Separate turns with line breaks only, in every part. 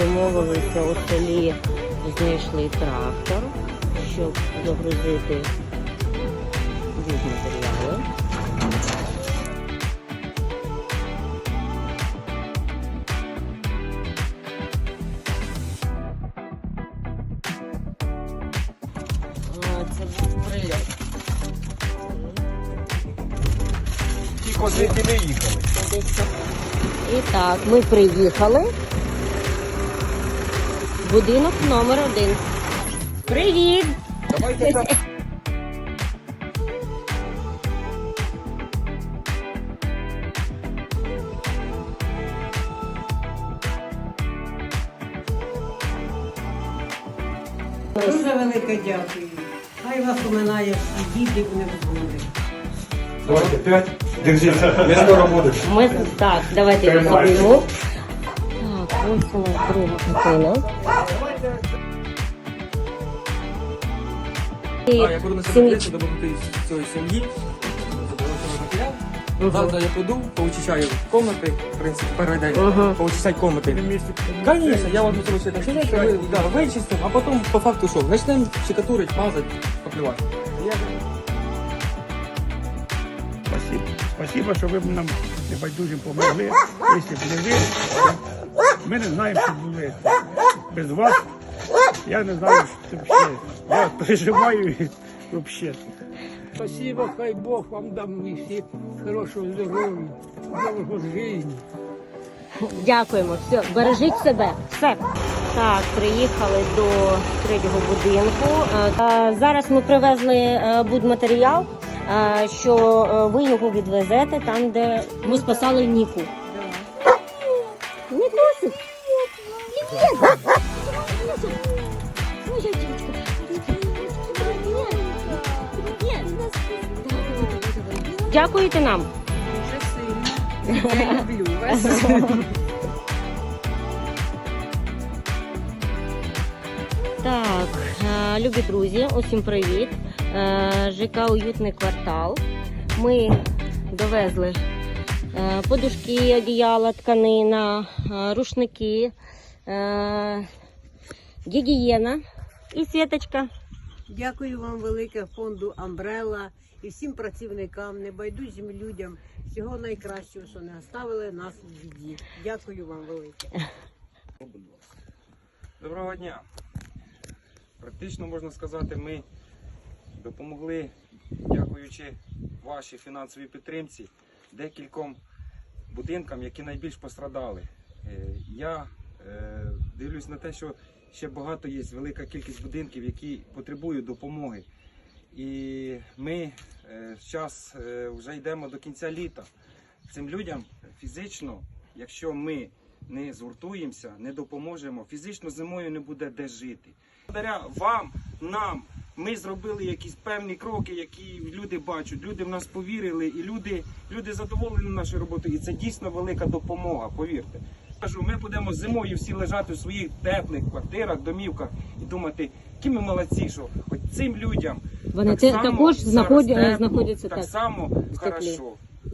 домовилися у селі, знайшли трактор, щоб загрузити матеріали. Це був прильот.
Ті козики не їхали.
І так, ми приїхали. Будинок номер один. Привіт!
Давайте так.
Дуже велике дякую. Хай вас уминає всі діти і не згоди.
Давайте п'ять. Держіться. Не скоро буде.
Ми так, давайте. Так, ось у нас друга хатина. І
А, я буду на себе допомогти з цієї сім'ї. Завтра я піду, поучищаю комнати, в принципі, перший день,
Мгм.
поучищать комнати. Конечно, я вам буду все ви, да, вичистим, а потім по факту що, почнемо щекотурить, мазати, поплювати.
Спасибо. Спасибо, що ви нам небайдужим помогли. Якщо б не ви, ми не знаємо, що були. Без вас я не знаю, що це взагалі. Я переживаю взагалі.
Спасибо, хай Бог вам дам і всі хорошого здоров'я, довго життя.
Дякуємо. Все, бережіть себе. Все. Так, приїхали до третього будинку. Е, Зараз ми привезли е, будматеріал, е, що ви його відвезете там, де ми спасали Ніку. Дякуєте нам.
Я люблю вас.
Так, е, любі друзі, усім привіт. Е, ЖК Уютний квартал. Ми довезли е, подушки, одіяла, тканина, рушники, гігієна і сіточка.
Дякую вам велике фонду Амбрела і всім працівникам, небайдужим людям. Всього найкращого, що не оставили нас в біді. Дякую вам велике.
Доброго дня. Практично можна сказати, ми допомогли, дякуючи вашій фінансовій підтримці, декільком будинкам, які найбільш пострадали. Е, Я е, дивлюсь на те, що ще багато є велика кількість будинків, які потребують допомоги. І ми зараз вже йдемо до кінця літа. Цим людям фізично, якщо ми не згуртуємося, не допоможемо, фізично зимою не буде де жити. Благодаря вам, нам, ми зробили якісь певні кроки, які люди бачать. Люди в нас повірили, і люди, люди задоволені нашою роботою. І це дійсно велика допомога, повірте. Кажу, ми будемо зимою всі лежати у своїх теплих квартирах, домівках і думати, які ми молодці, що хоч цим людям
Вони
так
те-
само
також
зараз тепло,
знаходяться
так,
так,
само
в теплі.
хорошо.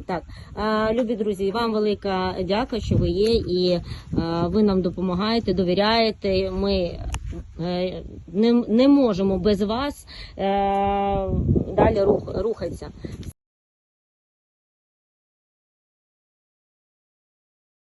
Так, е, любі друзі, вам велика дяка, що ви є, і е, ви нам допомагаєте, довіряєте. Ми е, не, не можемо без вас е, далі рух, рухатися.